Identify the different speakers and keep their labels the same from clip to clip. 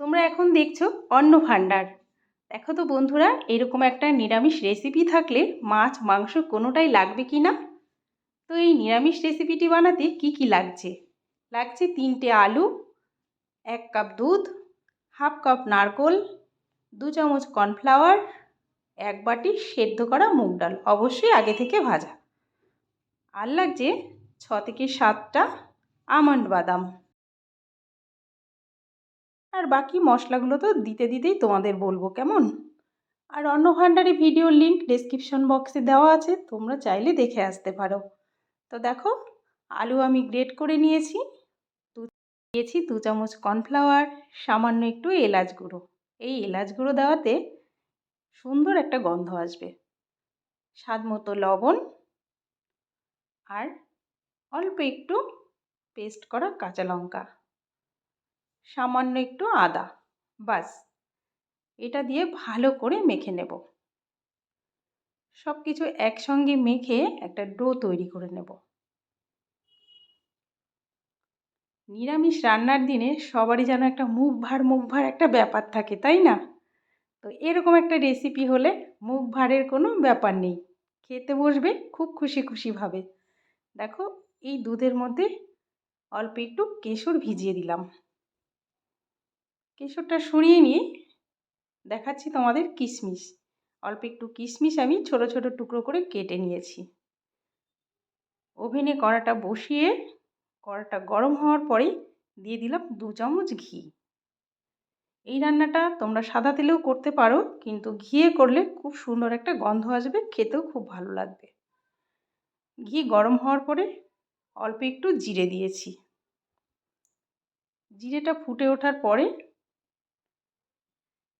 Speaker 1: তোমরা এখন দেখছ অন্ন ভাণ্ডার। দেখো তো বন্ধুরা, এরকম একটা নিরামিষ রেসিপি থাকলে মাছ, মাংস কোনোটাই লাগবে কি না? তো এই নিরামিষ রেসিপিটি বানাতে কি কি লাগছে? লাগছে তিনটে আলু, এক কাপ দুধ, হাফ কাপ নারকোল, দু চামচ কর্নফ্লাওয়ার, এক বাটি সেদ্ধ করা মুগ ডাল, অবশ্যই আগে থেকে ভাজা। আর লাগছে ছ থেকে সাতটা আমন্ড বাদাম। আর বাকি মশলাগুলো তো দিতে দিতেই তোমাদের বলব, কেমন? আর অন্য ভাণ্ডারে ভিডিওর লিঙ্ক ডেসক্রিপশন বক্সে দেওয়া আছে, তোমরা চাইলে দেখে আসতে পারো। তো দেখো, আলু আমি গ্রেট করে নিয়েছি। দিয়েছি দু চামচ কর্নফ্লাওয়ার সামান্য একটু এলাচ গুঁড়ো। এই এলাচ গুঁড়ো দেওয়াতে সুন্দর একটা গন্ধ আসবে। স্বাদ মতো লবণ আর অল্প একটু পেস্ট করা কাঁচা লঙ্কা। সামান্য একটু আদা, বাস। এটা দিয়ে ভালো করে মেখে নেব। সব কিছু একসঙ্গে মেখে একটা ডো তৈরি করে নেব। নিরামিষ রান্নার দিনে সবারই যেন একটা মুখ ভার মুখ ভার একটা ব্যাপার থাকে, তাই না? তো এরকম একটা রেসিপি হলে মুখ ভারের কোনো ব্যাপার নেই। খেতে বসবে খুব খুশি খুশিভাবে দেখো, এই দুধের মধ্যে অল্প একটু কেশর ভিজিয়ে দিলাম। কেশরটা সরিয়ে নিয়ে দেখাচ্ছি তোমাদের কিশমিশ। অল্প একটু কিশমিশ আমি ছোট ছোট টুকরো করে কেটে নিয়েছি। ওভেনে কড়াটা বসিয়ে কড়াটা গরম হওয়ার পরেই দিয়ে দিলাম দু চামচ ঘি। এই রান্নাটা তোমরা সাদা তেলেও করতে পারো, কিন্তু ঘিয়ে করলে খুব সুন্দর একটা গন্ধ আসবে, খেতেও খুব ভালো লাগবে। ঘি গরম হওয়ার পরে অল্প একটু জিরে দিয়েছি। জিরেটা ফুটে ওঠার পরে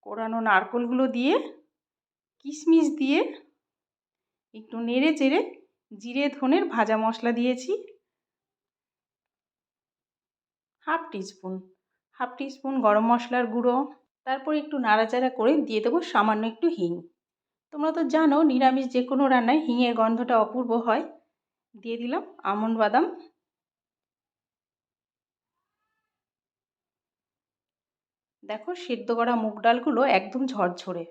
Speaker 1: কোরানো নারকোলগুলো দিয়ে, কিশমিশ দিয়ে, একটু নেড়ে চেড়ে জিরে ধনের ভাজা মশলা দিয়েছি। হাফ টিস্পুন হাফ টিস্পুন গরম মশলার গুঁড়ো। তারপর একটু নাড়াচাড়া করে দিয়ে দেবো সামান্য একটু হিং। তোমরা তো জানো, নিরামিষ যে কোনো রান্নায় হিঙের গন্ধটা অপূর্ব হয়। দিয়ে দিলাম আমন্ড বাদাম। দেখো সেদ্ধ করা মুগ ডালগুলো একদম ঝরঝরে।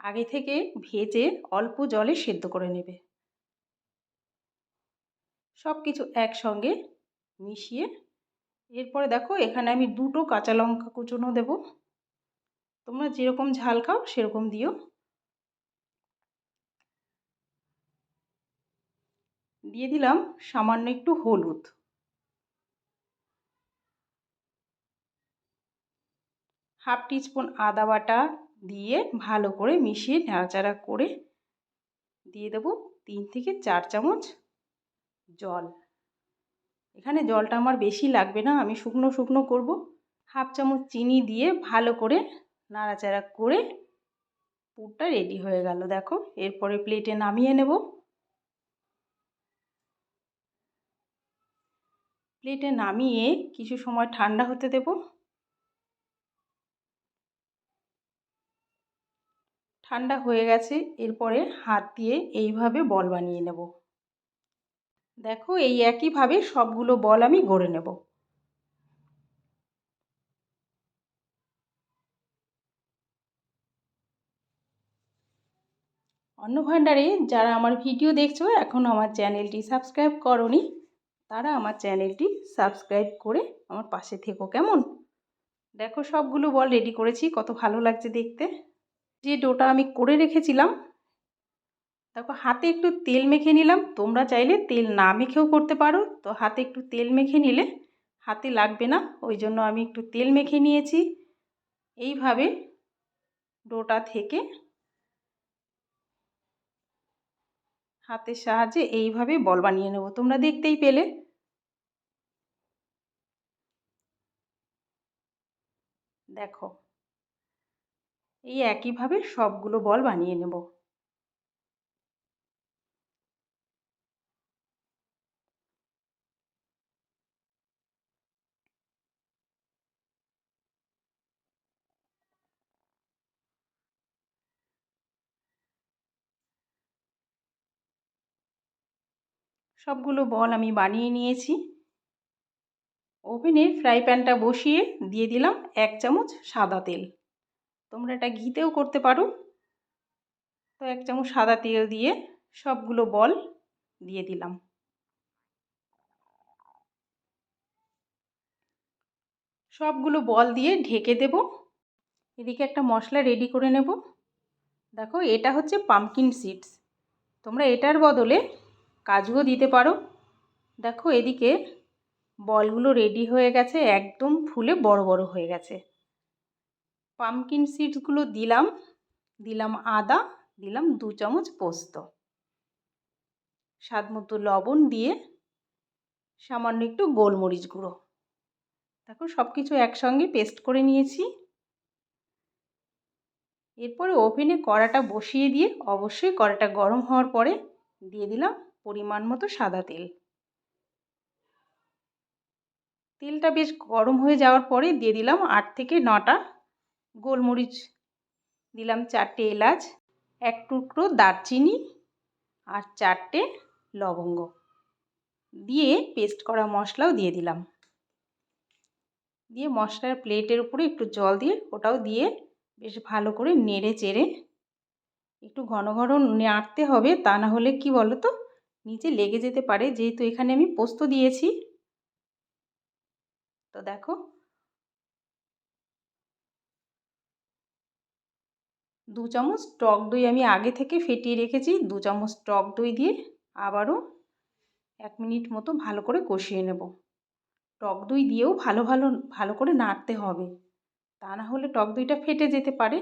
Speaker 1: আগে থেকে ভেজে অল্প জলে সেদ্ধ করে নেবে। সব কিছু একসঙ্গে মিশিয়ে এরপরে দেখো এখানে আমি দুটো কাঁচা লঙ্কা কুচনো দেব। তোমরা যেরকম ঝাল খাও সেরকম দিও। দিয়ে দিলাম সামান্য একটু হলুদ। হাফ টিস্পুন আদা বাটা দিয়ে ভালো করে মিশিয়ে নাড়াচাড়া করে দিয়ে দেবো তিন থেকে চার চামচ জল। এখানে জলটা আমার বেশি লাগবে না, আমি শুকনো শুকনো করব। হাফ চামচ চিনি দিয়ে ভালো করে নাড়াচাড়া করে পুরটা রেডি হয়ে গেল, দেখো। এরপরে প্লেটে নামিয়ে নেব। প্লেটে নামিয়ে কিছু সময় ঠান্ডা হতে দেবো। ঠান্ডা হয়ে গেছে, এরপরে হাত দিয়ে এইভাবে বল বানিয়ে নেব। দেখো, এই একইভাবে সবগুলো বল আমি গড়ে নেব। অন্য ভাণ্ডারে যারা আমার ভিডিও দেখছ, এখন আমার চ্যানেলটি সাবস্ক্রাইব করনি, তারা আমার চ্যানেলটি সাবস্ক্রাইব করে আমার পাশে থেকো, কেমন? দেখো, সবগুলো বল রেডি করেছি, কত ভালো লাগছে দেখতে। যে ডোটা আমি করে রেখেছিলাম দেখো হাতে একটু তেল মেখে নিলাম। তোমরা চাইলে তেল না মেখেও করতে পারো। তো হাতে একটু তেল মেখে নিলে হাতে লাগবে না, ওই জন্য আমি একটু তেল মেখে নিয়েছি। এইভাবে ডোটা থেকে হাতের সাহায্যে এইভাবে বল বানিয়ে নেব। তোমরা দেখতেই পেলে। দেখো এই একইভাবে সবগুলো বল বানিয়ে নেব। সবগুলো বল আমি বানিয়ে নিয়েছি। ওভেনে ফ্রাই প্যানটা বসিয়ে দিয়ে দিলাম এক চামচ সাদা তেল। তোমরা এটা ঘিতেও করতে পারো। তো এক চামচ সাদা তেল দিয়ে সবগুলো বল দিয়ে দিলাম। সবগুলো বল দিয়ে ঢেকে দেব। এদিকে একটা মশলা রেডি করে নেব। দেখো, এটা হচ্ছে পামকিন সিডস তোমরা এটার বদলে কাজুও দিতে পারো। দেখো, এদিকে বলগুলো রেডি হয়ে গেছে, একদম ফুলে বড় বড় হয়ে গেছে। পামকিন সিডসগুলো দিলাম দিলাম আদা, দিলাম দু চামচ পোস্ত। স্বাদ মতো লবণ দিয়ে সামান্য একটু গোলমরিচ গুঁড়ো। দেখো সব কিছু একসঙ্গে পেস্ট করে নিয়েছি। এরপরে ওভেনে কড়াটা বসিয়ে দিয়ে অবশ্যই কড়াটা গরম হওয়ার পরে দিয়ে দিলাম পরিমাণ মতো সাদা তেল। তেলটা বেশ গরম হয়ে যাওয়ার পরে দিয়ে দিলাম আট থেকে নটা গোলমরিচ দিলাম চারটে এলাচ, এক টুকরো দারচিনি আর চারটে লবঙ্গ। দিয়ে পেস্ট করা মশলাও দিয়ে দিলাম। দিয়ে মশলার প্লেটের উপরে একটু জল দিয়ে ওটাও দিয়ে বেশ ভালো করে নেড়ে চেড়ে একটু ঘন ঘন নাড়তে হবে, তা না হলে কি বলো তো নিচে লেগে যেতে পারে। যেহেতু এখানে আমি পোস্ত দিয়েছি। তো দেখো দু চামচ টক দই আমি আগে থেকে ফেটিয়ে রেখেছি। দু চামচ টক দই দিয়ে আবারও এক মিনিট মতো ভালো করে কষিয়ে নেব। টক দই দিয়েও ভালো ভালো ভালো করে নাড়তে হবে। তা না হলে টক দইটা ফেটে যেতে পারে।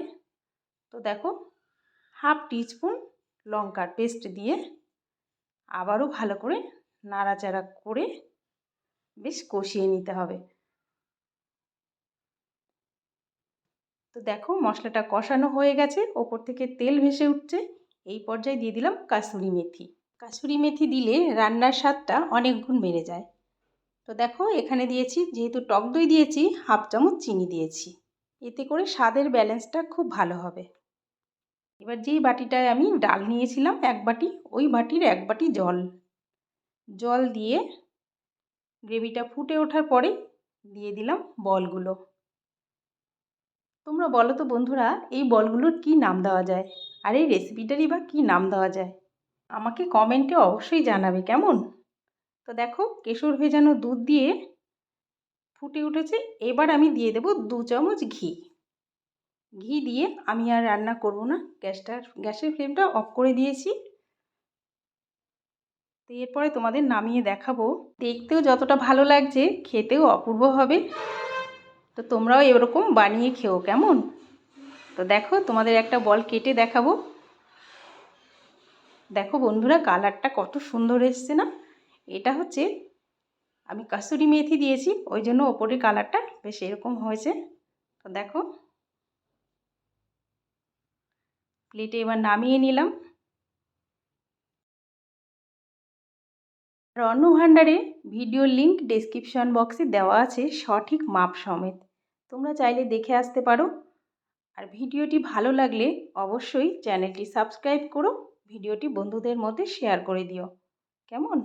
Speaker 1: তো দেখো, হাফ টিস্পুন লঙ্কার পেস্ট দিয়ে আবারও ভালো করে নাড়াচাড়া করে বেশ কষিয়ে নিতে হবে। তো দেখো মশলাটা কষানো হয়ে গেছে। ওপর থেকে তেল ভেসে উঠছে। এই পর্যায়ে দিয়ে দিলাম কাসুরি মেথি। কাসুরি মেথি দিলে রান্নার স্বাদটা অনেক গুণ বেড়ে যায়। তো দেখো এখানে দিয়েছি, যেহেতু টক দই দিয়েছি, হাফ চামচ চিনি দিয়েছি। এতে করে স্বাদের ব্যালেন্সটা খুব ভালো হবে। এবার যেই বাটিটায় আমি ডাল নিয়েছিলাম, এক বাটি, ওই বাটির এক বাটি জল। জল দিয়ে গ্রেভিটা ফুটে ওঠার পরে দিয়ে দিলাম বলগুলো। তোমরা বলো তো বন্ধুরা, এই বলগুলোর কি নাম দেওয়া যায়? আর এই রেসিপিটারই বা কী নাম দেওয়া যায়? আমাকে কমেন্টে অবশ্যই জানাবে, কেমন? তো দেখো, কেশর ভেজানো দুধ দিয়ে ফুটে উঠেছে। এবার আমি দিয়ে দেব দু চামচ ঘি। ঘি দিয়ে আমি আর রান্না করব না। গ্যাসটার গ্যাসের ফ্লেমটা অফ করে দিয়েছি। তো এরপরে তোমাদের নামিয়ে দেখাবো। দেখতেও যতটা ভালো লাগছে, খেতেও অপূর্ব হবে। তো তোমরাও এরকম বানিয়ে খেও, কেমন? তো দেখো, তোমাদের একটা বল কেটে দেখাবো। দেখো বন্ধুরা, কালারটা কত সুন্দর এসছে না? এটা হচ্ছে, আমি কাসুরি মেথি দিয়েছি, ওই জন্য ওপরের কালারটা বেশ এরকম হয়েছে। তো দেখো, প্লেটে এবার নামিয়ে নিলাম। রন্ন ভাণ্ডারে ভিডিও লিঙ্ক ডেসক্রিপশন বক্সে দেওয়া আছে সঠিক মাপ সমেত। তোমরা চাইলে দেখে আসতে পারো। আর ভিডিওটি ভালো লাগলে অবশ্যই চ্যানেলটি সাবস্ক্রাইব করো, ভিডিওটি বন্ধুদের মধ্যে শেয়ার করে দিও। কেমন?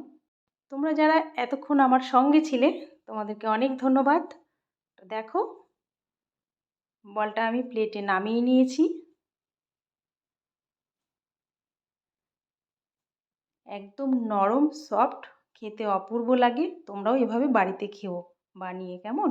Speaker 1: তোমরা যারা এতক্ষণ আমার সঙ্গে ছিলে, তোমাদেরকে অনেক ধন্যবাদ। দেখো, বলটা আমি প্লেটে নামিয়ে নিয়েছি। একদম নরম, সফট, খেতে অপূর্ব লাগে। তোমরাও এভাবে বাড়িতে খেও, বানিয়ে, কেমন?